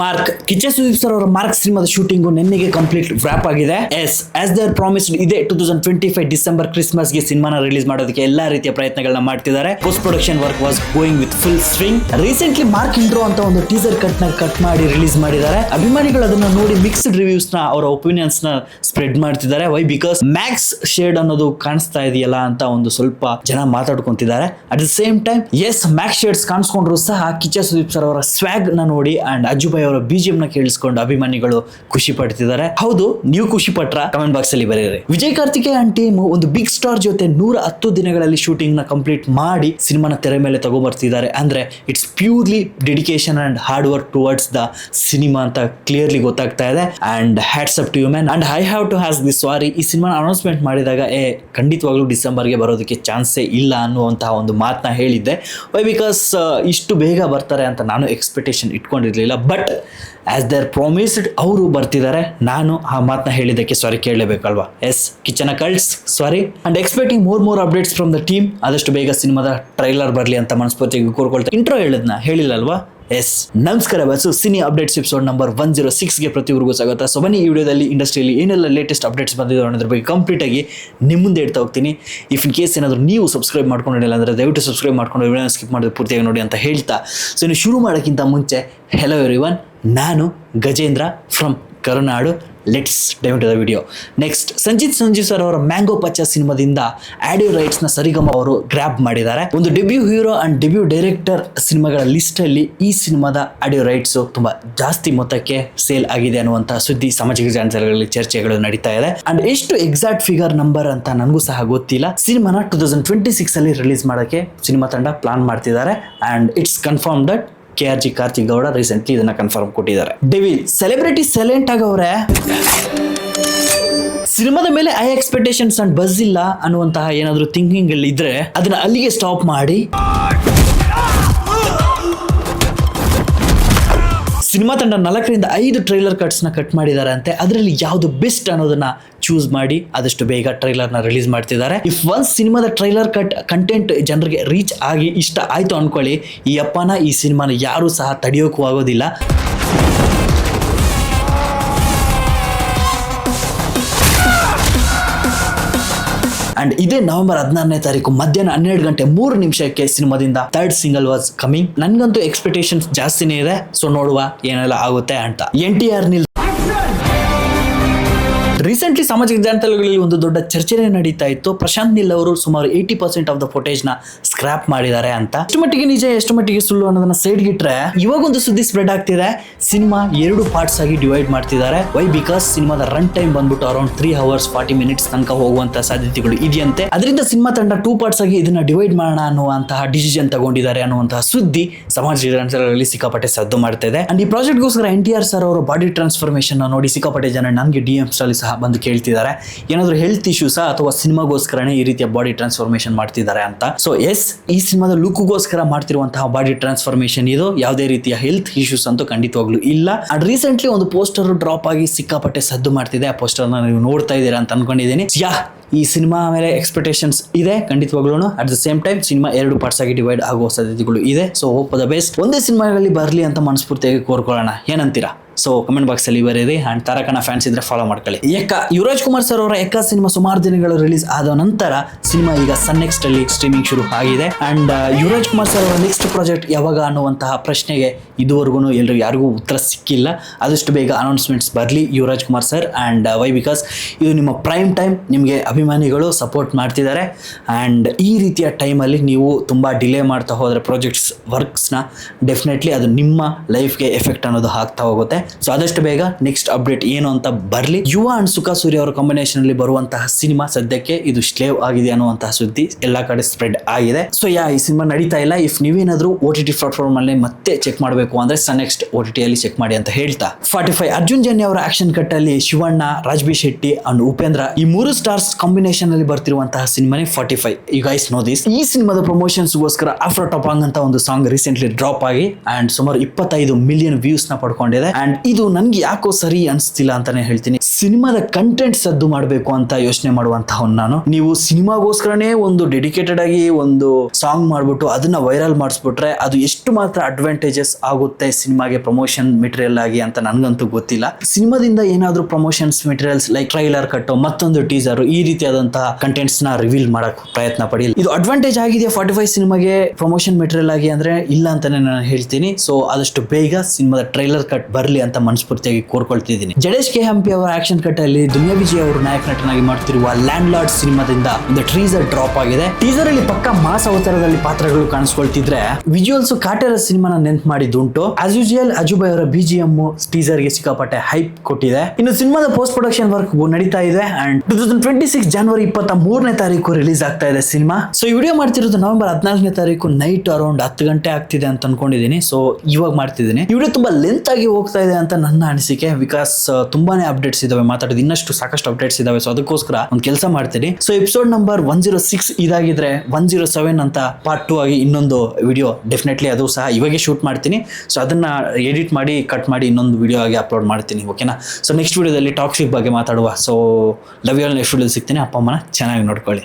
Mark Kichcha Sudeep sir ಅವರ Mark ಸಿನಿಮಾದ shooting ನಿನ್ನೆಗೆ ಕಂಪ್ಲೀಟ್ ವ್ರಾಪ್ ಆಗಿದೆ. ಎಸ್ ಆಸ್ ದರ್ ಪ್ರಾಮಿಸ್ಡ್ ಇದೆ two thousand twenty five December ಕ್ರಿಸ್ಮಸ್ಗೆ ಸಿನಿಮಾನ ರಿಲೀಸ್ ಮಾಡೋದಕ್ಕೆ ಎಲ್ಲಾ ರೀತಿಯ ಪ್ರಯತ್ನಗಳನ್ನ ಮಾಡ್ತಿದ್ದಾರೆ. Post production work was going with full string recently Mark intro ಅಂತ ಒಂದು ಟೀಸರ್ ಕಟ್ನ ಕಟ್ ಮಾಡಿ ರಿಲೀಸ್ ಮಾಡಿದ್ದಾರೆ. ಅಭಿಮಾನಿಗಳು ಅದನ್ನ ನೋಡಿ ಮಿಕ್ಸ್ಡ್ ರಿವ್ಯೂಸ್ನ, ಅವರ ಒಪಿನಿಯನ್ಸ್ನ ಸ್ಪ್ರೆಡ್ ಮಾಡ್ತಿದ್ದಾರೆ. ವೈ ಬಿಕಾಸ್ ಮ್ಯಾಕ್ಸ್ ಶೇಡ್ ಅನ್ನೋದು ಕಾಣಿಸ್ತಾ ಇದೆಯಲ್ಲ ಅಂತ ಒಂದು ಸ್ವಲ್ಪ ಜನ ಮಾತಾಡ್ಕೊಂತಿದ್ದಾರೆ. At the same time as Max shades ಕಾಣಿಸ್ಕೊಂಡ್ರು ಸಹ ಕಿಚ್ಚ ಸುದೀಪ್ ಸರ್ ಅವರ ಸ್ವಾಗ್ನ ನೋಡಿ ಅಂಡ್ ಅಜ್ಜುಬಾಯಿ ಅವರ ಬಿಜಿಎಂ ನ ಕೇಳಿಸ್ಕೊಂಡು ಅಭಿಮಾನಿಗಳು ಖುಷಿ ಪಡ್ತಿದ್ದಾರೆ. ಹೌದು, ನೀವು ಖುಷಿ ಪಟ್ರ? ಕಮೆಂಟ್ ಬಾಕ್ಸ್ ಅಲ್ಲಿ ಬರೆಯಿರಿ ವಿಜಯ್ ಕಾರ್ತಿಕೇ ಅಂಡ್ ಟೀಮ್ ಒಂದು ಬಿಗ್ ಸ್ಟಾರ್ ಜೊತೆ ನೂರ ಹತ್ತು ದಿನಗಳಲ್ಲಿ ಶೂಟಿಂಗ್ನ ಕಂಪ್ಲೀಟ್ ಮಾಡಿ ಸಿನಿಮಾನ ತೆರೆ ಮೇಲೆ ತಗೊಂಡ್ಬರ್ತಿದ್ದಾರೆ ಅಂದ್ರೆ it's purely dedication and hard work towards the cinema ಅಂತ ಕ್ಲಿಯರ್ಲಿ ಗೊತ್ತಾಗ್ತಾ ಇದೆ. And hats up to you man and I have to has the sorry ಈ ಸಿನಿಮಾ ಅನೌನ್ಸ್ಮೆಂಟ್ ಮಾಡಿದಾಗ, ಏ, ಖಂಡಿತವಾಗ್ಲೂ ಡಿಸೆಂಬರ್ಗೆ ಬರೋದಕ್ಕೆ ಚಾನ್ಸೇ ಇಲ್ಲ ಅನ್ನುವಂತಹ ಒಂದು ಮಾತನ್ನ ಹೇಳಿದ್ದೆ. ವೈ ಬಿಕಾಸ್ ಇಷ್ಟು ಬೇಗ ಬರ್ತಾರೆ ಅಂತ ನಾನು ಎಕ್ಸ್ಪೆಕ್ಟೇಷನ್ ಇಟ್ಕೊಂಡಿರ್ಲಿಲ್ಲ. ಬಟ್ ಆಸ್ ದೇರ್ ಪ್ರಾಮಿಸ್ಡ್ ಅವರು ಬರ್ತಿದ್ದಾರೆ, ನಾನು ಆ ಮಾತನ್ನ ಹೇಳಿದ್ದಕ್ಕೆ ಸಾರಿ ಕೇಳಲೇಬೇಕಲ್ವಾ? S ಕಿಚನ cults sorry and expecting more more updates from the team ಆದಷ್ಟು ಬೇಗ ಸಿನಿಮಾದ ಟ್ರೈಲರ್ ಬರಲಿ ಅಂತ ಮನಸ್ಫೂರ್ತಿಗೆ ಕೋರ್ಕೊಳ್ತಾ ಇಂಟ್ರೋ ಹೇಳಿದ್ನ, ಹೇಳಿಲ್ಲಲ್ವಾ? ಎಸ್. ನಮಸ್ಕಾರ bus cine updates episode number one zero ಸಿಕ್ಸ್ಗೆ ಪ್ರತಿಯೊಬ್ಬರಿಗೂ ಸ್ವಾಗತ. ಸೊ ಬನ್ನಿ ಈ ವಿಡಿಯೋದಲ್ಲಿ ಇಂಡಸ್ಟ್ರಿಯಲ್ಲಿ ಏನೆಲ್ಲ ಲೇಟೆಸ್ಟ್ ಅಪ್ಡೇಟ್ಸ್ ಬಂದಿದೆ ಅನ್ನೋದ್ರ ಬಗ್ಗೆ ಕಂಪ್ಲೀಟ್ ಆಗಿ ನಿಮ್ಮ ಮುಂದೆ ಇಡ್ತಾ ಹೋಗ್ತೀನಿ. ಇಫ್ ಇನ್ ಕೇಸ್ ಏನಾದರೂ ನೀವು ಸಬ್ಸ್ಕ್ರೈಬ್ ಮಾಡ್ಕೊಂಡಿಲ್ಲ ಅಂದರೆ ದಯವಿಟ್ಟು ಸಬ್ಸ್ಕ್ರೈಬ್ ಮಾಡ್ಕೊಂಡು ವಿಡಿಯೋನ ಸ್ಕಿಪ್ ಮಾಡೋದು ಪೂರ್ತಿಯಾಗಿ ನೋಡಿ ಅಂತ ಹೇಳ್ತಾ. ಸೊ ಇನ್ನು ಶುರು ಮಾಡೋಕ್ಕಿಂತ ಮುಂಚೆ ಹೆಲೋ ಎವ್ರಿ ಒನ್ ನಾನು Gajendra from Karunadu let's dive the video next Sanjith Sanjeev sir ಅವರ ಮ್ಯಾಂಗೋ ಪಚ್ಚ ಸಿನಿಮಾದಿಂದ ಆಡಿಯೋ ರೈಟ್ಸ್ನ ಸರಿಗಮ ಅವರು ಗ್ರ್ಯಾಬ್ ಮಾಡಿದ್ದಾರೆ. ಒಂದು debut hero and debut director ಸಿನಿಮಾಗಳ ಲಿಸ್ಟ್ ಅಲ್ಲಿ ಈ ಸಿನಿಮಾದ ಆಡಿಯೋ ರೈಟ್ಸ್ ತುಂಬಾ ಜಾಸ್ತಿ ಮೊತ್ತಕ್ಕೆ ಸೇಲ್ ಆಗಿದೆ ಅನ್ನುವಂತಹ ಸುದ್ದಿ ಸಾಮಾಜಿಕ ಜಾಲತಾಣಗಳಲ್ಲಿ ಚರ್ಚೆಗಳು ನಡೀತಾ ಇದೆ. ಅಂಡ್ ಎಷ್ಟು ಎಕ್ಸಾಕ್ಟ್ ಫಿಗರ್ ನಂಬರ್ ಅಂತ ನನಗೂ ಸಹ ಗೊತ್ತಿಲ್ಲ. ಸಿನಿಮಾನ ಟೂ ತೌಸಂಡ್ ಟ್ವೆಂಟಿ ಸಿಕ್ಸ್ ಅಲ್ಲಿ ರಿಲೀಸ್ ಮಾಡೋಕ್ಕೆ ಸಿನಿಮಾ ತಂಡ ಪ್ಲಾನ್ ಮಾಡ್ತಿದ್ದಾರೆ. And it's confirm that K R G Karthik Gowda recently ಇದನ್ನ ಕನ್ಫರ್ಮ್ ಕೊಟ್ಟಿದ್ದಾರೆ. ಡೆವಿಲ್ ಸೆಲೆಬ್ರಿಟಿ ಸೈಲೆಂಟ್ ಆಗವ್ರೆ? ಸಿನಿಮಾದ ಮೇಲೆ ಐ ಎಕ್ಸ್ಪೆಕ್ಟೇಷನ್ಸ್ ಅಂಡ್ ಬಸ್ ಇಲ್ಲ ಅನ್ನುವಂತಹ ಏನಾದರೂ ಥಿಂಕಿಂಗ್ ಇದ್ರೆ ಅದನ್ನ ಅಲ್ಲಿಗೆ ಸ್ಟಾಪ್ ಮಾಡಿ. ಸಿನಿಮಾ ತಂಡ ನಾಲ್ಕರಿಂದ ಐದು ಟ್ರೈಲರ್ ಕಟ್ಸ್ನ ಕಟ್ ಮಾಡಿದ್ದಾರೆ ಅಂತೆ ಅದರಲ್ಲಿ ಯಾವುದು ಬೆಸ್ಟ್ ಅನ್ನೋದನ್ನ ಚೂಸ್ ಮಾಡಿ ಆದಷ್ಟು ಬೇಗ ಟ್ರೈಲರ್ನ ರಿಲೀಸ್ ಮಾಡ್ತಿದ್ದಾರೆ. ಇಫ್ ಒನ್ಸ್ ಸಿನಿಮಾದ ಟ್ರೈಲರ್ ಕಟ್ ಕಂಟೆಂಟ್ ಜನರಿಗೆ ರೀಚ್ ಆಗಿ ಇಷ್ಟ ಆಯ್ತು ಅನ್ಕೊಳ್ಳಿ. ಈ ಅಪ್ಪನ, ಈ ಸಿನಿಮಾನ ಯಾರೂ ಸಹ ತಡೆಯೋಕ್ಕೂ ಆಗೋದಿಲ್ಲ. ಅಂಡ್ ಇದೇ ನವೆಂಬರ್ ಹದಿನಾರನೇ ತಾರೀಕು ಮಧ್ಯಾಹ್ನ ಹನ್ನೆರಡು ಗಂಟೆ ಮೂರು ನಿಮಿಷಕ್ಕೆ ಸಿನಿಮಾದಿಂದ ಥರ್ಡ್ ಸಿಂಗಲ್ ವಾಸ್ ಕಮಿಂಗ್ ನನ್ಗಂತೂ ಎಕ್ಸ್ಪೆಕ್ಟೇಷನ್ಸ್ ಜಾಸ್ತಿನೇ ಇದೆ. ಸೊ ನೋಡುವ ಏನೆಲ್ಲ ಆಗುತ್ತೆ ಅಂತ. N T R Neel recently ಸಾಮಾಜಿಕ ಜಾಲತಾಣಗಳಲ್ಲಿ ಒಂದು ದೊಡ್ಡ ಚರ್ಚೆನೇ ನಡೀತಾ ಇತ್ತು. ಪ್ರಶಾಂತ್ ನಿಲ್ ಅವರು ಸುಮಾರು ಏಯ್ಟಿ ಪರ್ಸೆಂಟ್ ಆಫ್ ದ ಫೋಟೇಜ್ನ ಸ್ಕ್ರಾಪ್ ಮಾಡಿದ್ದಾರೆ ಅಂತ. ಎಷ್ಟು ಮಟ್ಟಿಗೆ ನಿಜ, ಎಷ್ಟು ಮಟ್ಟಿಗೆ ಸುಳ್ಳು ಅನ್ನೋದನ್ನ ಸೈಡ್ ಇಟ್ರೆ ಇವಾಗ ಒಂದು ಸುದ್ದಿ ಸ್ಪ್ರೆಡ್ ಆಗ್ತಿದೆ. ಸಿನಿಮಾ ಎರಡು ಪಾರ್ಟ್ಸ್ ಆಗಿ ಡಿವೈಡ್ ಮಾಡ್ತಿದ್ದಾರೆ. ವೈ ಬಿಕಾಸ್ ಸಿನಿಮಾದ ರನ್ ಟೈಮ್ ಬಂದ್ಬಿಟ್ಟು around three hours forty minutes ತನಕ ಹೋಗುವಂತ ಸಾಧ್ಯತೆಗಳು ಇದೆಯಂತೆ. ಅದರಿಂದ ಸಿನಿಮಾ ತಂಡ ಟೂ ಪಾರ್ಟ್ಸ್ ಆಗಿ ಇದನ್ನ ಡಿವೈಡ್ ಮಾಡೋಣ ಅನ್ನುವಂತಹ ಡಿಸಿಷನ್ ತಗೊಂಡಿದ್ದಾರೆ ಅನ್ನುವಂತಹ ಸುದ್ದಿ ಸಮಾಜ ಜಾಲತಾಣಗಳಲ್ಲಿ ಸಿಕ್ಕಾಪಟ್ಟೆ ಸದ್ದು ಮಾಡ್ತಾ ಇದೆ. ಅಂಡ್ ಈ ಪ್ರಾಜೆಕ್ಟ್ಗೋಸ್ಕರ ಎನ್ ಟಿ ಆರ್ ಸರ್ ಅವರು ಬಾಡಿ ಟ್ರಾನ್ಸ್ಫಾರ್ಮೇಶನ್ ನೋಡಿ ಸಿಕ್ಕಾಪಟ್ಟೆ ಜನ, ನನಗೆ ಡಿ ಅಲ್ಲಿ ಸಹ ಬಂದು ಕೇಳ್ತಿದ್ದಾರೆ. ಏನಾದರೂ ಹೆಲ್ತ್ ಇಶ್ಯೂಸ್ ಅಥವಾ ಸಿನಿಮಾಗೋಸ್ಕರನೇ ಈ ರೀತಿಯ ಬಾಡಿ ಟ್ರಾನ್ಸ್ಫಾರ್ಮೇಶನ್ ಮಾಡ್ತಿದ್ದಾರೆ ಅಂತ? ಸೊ ಎಸ್ ಈ ಸಿನಿಮಾದ ಲುಕ್ಗೋಸ್ಕರ ಮಾಡ್ತಿರುವಂತಹ ಬಾಡಿ ಟ್ರಾನ್ಸ್ಫಾರ್ಮೇಶನ್ ಇದು. ಯಾವುದೇ ರೀತಿಯ ಹೆಲ್ತ್ ಇಶ್ಯೂಸ್ ಅಂತೂ ಖಂಡಿತವಾಗ್ಲೂ ಇಲ್ಲ. ಅಂಡ್ ರೀಸೆಂಟ್ಲಿ ಒಂದು ಪೋಸ್ಟರ್ ಡ್ರಾಪ್ ಆಗಿ ಸಿಕ್ಕಾಪಟ್ಟೆ ಸದ್ದು ಮಾಡ್ತಿದೆ. ಆ ಪೋಸ್ಟರ್ನ ನೀವು ನೋಡ್ತಾ ಇದ್ದೀರಾ ಅಂತ ಅನ್ಕೊಂಡಿದ್ದೀನಿ. ಯಾ ಈ ಸಿನಿಮಾ ಮೇಲೆ ಎಕ್ಸ್ಪೆಕ್ಟೇಷನ್ಸ್ ಇದೆ. ಖಂಡಿತವಾಗ್ಲೂ at the same time cinema ಎರಡು ಪಾರ್ಟ್ಸ್ ಆಗಿ ಡಿವೈಡ್ ಆಗುವ ಸಾಧ್ಯತೆಗಳು ಇದೆ. ಸೊ ಹೋಪ್ ದ ಬೆಸ್ಟ್ ಒಂದೇ ಸಿನಿಮಾಗಳಲ್ಲಿ ಬರಲಿ ಅಂತ ಮನಸ್ಫೂರ್ತಿಯಾಗಿ ಕೋರ್ಕೊಳ್ಳೋಣ. ಏನಂತೀರಾ? ಸೊ ಕಮೆಂಟ್ ಬಾಕ್ಸ್ ಅಲ್ಲಿ ಬರೀರಿ ಅಂಡ್ ತಾರಕನ ಫ್ಯಾನ್ಸ್ ಇದ್ರೆ ಫಾಲೋ ಮಾಡ್ಕೊಳ್ಳಿ. ಎಕ್ಕ ಯುವರಾಜ್ ಕುಮಾರ್ ಸರ್ ಅವರ ಎಕ್ಕ ಸಿನಿಮಾ ಸುಮಾರು ದಿನಗಳು ರಿಲೀಸ್ ಆದ ನಂತರ ಸಿನಿಮಾ ಈಗ ಸನ್ ನೆಕ್ಸ್ಟ್ ಅಲ್ಲಿ ಸ್ಟ್ರೀಮಿಂಗ್ ಶುರು ಆಗಿದೆ. ಅಂಡ್ ಯುವರಾಜ್ ಕುಮಾರ್ ಸರ್ ಅವರ ನೆಕ್ಸ್ಟ್ ಪ್ರಾಜೆಕ್ಟ್ ಯಾವಾಗ ಅನ್ನುವಂತಹ ಪ್ರಶ್ನೆಗೆ ಇದುವರೆಗೂ ಎಲ್ಲರೂ ಯಾರಿಗೂ ಉತ್ತರ ಸಿಕ್ಕಿಲ್ಲ. ಆದಷ್ಟು ಬೇಗ ಅನೌನ್ಸ್ಮೆಂಟ್ಸ್ ಬರಲಿ Yuvaraj Kumar sir and why because ಇದು ನಿಮ್ಮ ಪ್ರೈಮ್ ಟೈಮ್ ನಿಮಗೆ ಅಭಿಮಾನಿಗಳು ಸಪೋರ್ಟ್ ಮಾಡ್ತಿದ್ದಾರೆ. ಆ್ಯಂಡ್ ಈ ರೀತಿಯ ಟೈಮಲ್ಲಿ ನೀವು ತುಂಬ ಡಿಲೇ ಮಾಡ್ತಾ ಹೋದರೆ ಪ್ರಾಜೆಕ್ಟ್ಸ್ ವರ್ಕ್ಸ್ನ ಡೆಫಿನೆಟ್ಲಿ ಅದು ನಿಮ್ಮ ಲೈಫ್ಗೆ ಎಫೆಕ್ಟ್ ಅನ್ನೋದು ಹಾಕ್ತಾ ಹೋಗುತ್ತೆ. ಸೊ ಆದಷ್ಟು ಬೇಗ ನೆಕ್ಸ್ಟ್ ಅಪ್ಡೇಟ್ ಏನು ಅಂತ ಬರಲಿ. ಯುವ ಅಂಡ್ ಸುಖ ಸೂರ್ಯ ಅವರ ಕಾಂಬಿನೇಷನ್ ಅಲ್ಲಿ ಬರುವಂತಹ ಸಿನಿಮಾ ಸದ್ಯಕ್ಕೆ ಇದು ಸ್ಲೇವ್ ಆಗಿದೆ ಅನ್ನುವಂತಹ ಸುದ್ದಿ ಎಲ್ಲ ಕಡೆ ಸ್ಪ್ರೆಡ್ ಆಗಿದೆ. ಸೊ ಯಾ, ಈ ಸಿನಿಮಾ ನಡೀತಾ ಇಲ್ಲ. ಇಫ್ ನೀವೇನಾದರೂ ಓ ಟಿ ಟಿ ಪ್ಲಾಟ್ಫಾರ್ಮಲ್ಲಿ ಮತ್ತೆ ಚೆಕ್ ಮಾಡಬೇಕು ಅಂದರೆ ಸನ್ ನೆಕ್ಸ್ಟ್ ಓ ಟಿ ಟಿಯಲ್ಲಿ ಚೆಕ್ ಮಾಡಿ ಅಂತ ಹೇಳ್ತಾ. ಫಾರ್ಟಿ ಫೈವ್ ಅರ್ಜುನ್ ಜನ್ಯ ಅವರ ಆಕ್ಷನ್ ಕಟ್ ಅಲ್ಲಿ ಶಿವಣ್ಣ, ರಾಜ್ಬಿ ಶೆಟ್ಟಿ ಅಂಡ್ ಉಪೇಂದ್ರ ಈ ಮೂರು ಸ್ಟಾರ್ಸ್ ಕಾಂಬಿನೇಷನ್ ಅಲ್ಲಿ ಬರ್ತಿರುವಂತಹ ಸಿನಿಮಾನೇ forty five. You guys know this ಈ ಸಿನಿಮಾದ ಪ್ರಮೋಷನ್ಸ್ ಗೋಸ್ಕರ ಆಫ್ಟರ್ ಟಾಪಾಂಗ್ ಅಂತ ಒಂದು ಸಾಂಗ್ ರೀಸೆಂಟ್ಲಿ ಡ್ರಾಪ್ ಆಗಿ ಅಂಡ್ ಸುಮಾರು ಇಪ್ಪತ್ತೈದು ಮಿಲಿಯನ್ ವ್ಯೂಸ್ನ ಪಡ್ಕೊಂಡಿದೆ. ಅಂಡ್ ಇದು ನನ್ಗೆ ಯಾಕೋ ಸರಿ ಅನ್ಸ್ತಿಲ್ಲ ಅಂತಾನೆ ಹೇಳ್ತೀನಿ. ಸಿನಿಮಾದ ಕಂಟೆಂಟ್ ಸದ್ದು ಮಾಡಬೇಕು ಅಂತ ಯೋಚನೆ ಮಾಡುವಂತಹವ್ ನಾನು. ನೀವು ಸಿನಿಮಾಗೋಸ್ಕರನೇ ಒಂದು ಡೆಡಿಕೇಟೆಡ್ ಆಗಿ ಒಂದು ಸಾಂಗ್ ಮಾಡ್ಬಿಟ್ಟು ಅದನ್ನ ವೈರಲ್ ಮಾಡಿಸ್ಬಿಟ್ರೆ ಅದು ಎಷ್ಟು ಮಾತ್ರ ಅಡ್ವಾಂಟೇಜಸ್ ಆಗುತ್ತೆ ಸಿನಿಮಾಗೆ ಪ್ರಮೋಷನ್ ಮೆಟೀರಿಯಲ್ ಆಗಿ ಅಂತ ನನಗಂತೂ ಗೊತ್ತಿಲ್ಲ. ಸಿನಿಮಾದಿಂದ ಏನಾದರೂ ಪ್ರಮೋಷನ್ಸ್ ಮೆಟೀರಿಯಲ್ಸ್ ಲೈಕ್ ಟ್ರೈಲರ್ ಕಟ್ಟು ಮತ್ತೊಂದು ಟೀಸರ್ ಈ ರೀತಿಯಾದಂತಹ ಕಂಟೆಂಟ್ಸ್ನ ರಿವೀಲ್ ಮಾಡಕ್ ಪ್ರಯತ್ನ ಪಡಿ. ಇದು ಅಡ್ವಾಂಟೇಜ್ ಆಗಿದೆಯಾ ಫಾರ್ಟಿ ಫೈವ್ ಸಿನಿಮಾಗೆ ಪ್ರಮೋಷನ್ ಮೆಟೀರಿಯಲ್ ಆಗಿ ಅಂದ್ರೆ ಇಲ್ಲ ಅಂತಾನೆ ನಾನು ಹೇಳ್ತೀನಿ. ಸೊ ಆದಷ್ಟು ಬೇಗ ಸಿನಿಮಾದ ಟ್ರೈಲರ್ ಕಟ್ ಬರಲಿ ಅಂತ ಮನಸ್ಫೂರ್ತಿಯಾಗಿ ಕೋರ್ಕೊಳ್ತಿದ್ದೀನಿ. ಜಡೇಶ್ ಕೆ ಹಂಪಿ ಅವರ ಆಕ್ಷನ್ ಕಟ್ ಅಲ್ಲಿ ದುನಿಯಾ ವಿಜಯ್ ಅವರು ನಾಯಕ ನಟನಾಗಿ ಮಾಡ್ತಿರುವ ಲ್ಯಾಂಡ್ ಲಾರ್ಡ್ ಸಿನಿಮಾದಿಂದ ಒಂದು ಟ್ರೀಸರ್ ಡ್ರಾಪ್ ಆಗಿದೆ. ಟೀಸರ್ ಅಲ್ಲಿ ಪಕ್ಕ ಮಾಸ್ ಅವತಾರದಲ್ಲಿ ಪಾತ್ರಗಳು ಕಾಣಿಸ್ಕೊಳ್ತಿದ್ರೆ ವಿಜುವಲ್ಸ್ ಕಾಟೇರ ಸಿನಿಮಾನ ನೆನ್ಪು ಮಾಡಿದ್ದುಂಟು ಆಸ್ ಯೂಶುವಲ್ ಅಜುಬಾಯ್ ಅವರ ಬಿಜಿಎಂ ಟೀಸರ್ಗೆ ಸಿಕ್ಕಾಪಟ್ಟೆ ಹೈಪ್ ಕೊಟ್ಟಿದೆ. ಇನ್ನು ಸಿನಿಮಾದ ಪೋಸ್ಟ್ ಪ್ರೊಡಕ್ಷನ್ ವರ್ಕ್ ನಡೀತಾ ಇದೆ and two thousand twenty six ಜನವರಿ ಇಪ್ಪತ್ತ ಮೂರನೇ ತಾರೀಕು ರಿಲೀಸ್ ಆಗ್ತಾ ಇದೆ ಸಿನಿಮಾ. ಸೊ ಈ ವಿಡಿಯೋ ಮಾಡ್ತಿರೋದು ನವೆಂಬರ್ ಹದಿನಾಲ್ಕನೇ ತಾರೀಕು ನೈಟ್ ಅರೌಂಡ್ ಹತ್ತು ಗಂಟೆ ಆಗ್ತಿದೆ ಅಂತ ಅನ್ಕೊಂಡಿದ್ದೀನಿ. ಸೊ ಇವಾಗ ಮಾಡ್ತಿದ್ದೀನಿ. ವಿಡಿಯೋ ತುಂಬಾ ಲೆಂತ್ ಆಗಿ ಹೋಗ್ತಾ ಇದೆ ಅಂತ ನನ್ನ ಅನಿಸಿಕೆ. ಬಿಕಾಸ್ ತುಂಬಾನೇ ಅಪ್ಡೇಟ್ಸ್ ಇದಾವೆ. ಮಾತಾಡೋದು ಇನ್ನಷ್ಟು ಸಾಕಷ್ಟು ಅಪ್ಡೇಟ್ಸ್ ಇದಾವೆ. ಸೊ ಅದಕ್ಕೋಸ್ಕರ ಒಂದು ಕೆಲಸ ಮಾಡ್ತೀನಿ. So episode number one zero six ಇದಾಗಿದ್ರೆ one zero seven ಅಂತ ಪಾರ್ಟ್ ಟೂ ಆಗಿ ಇನ್ನೊಂದು ವಿಡಿಯೋ ಡೆಫಿನೆಟ್ಲಿ ಅದು ಸಹ ಇವಾಗೆ ಶೂಟ್ ಮಾಡ್ತೀನಿ. ಸೊ ಅದನ್ನ ಎಡಿಟ್ ಮಾಡಿ ಕಟ್ ಮಾಡಿ ಇನ್ನೊಂದು ವಿಡಿಯೋ ಆಗಿ ಅಪ್ಲೋಡ್ ಮಾಡ್ತೀನಿ ಓಕೆನಾ ಸೊ ನೆಕ್ಸ್ಟ್ ವಿಡಿಯೋದಲ್ಲಿ ಟಾಕ್ಸಿಕ್ ಬಗ್ಗೆ ಮಾತಾಡುವ. So love you next video ಸಿಗ್ತೀನಿ. ಅಪ್ಪ, ಅಮ್ಮನ ಚೆನ್ನಾಗಿ ನೋಡ್ಕೊಳ್ಳಿ.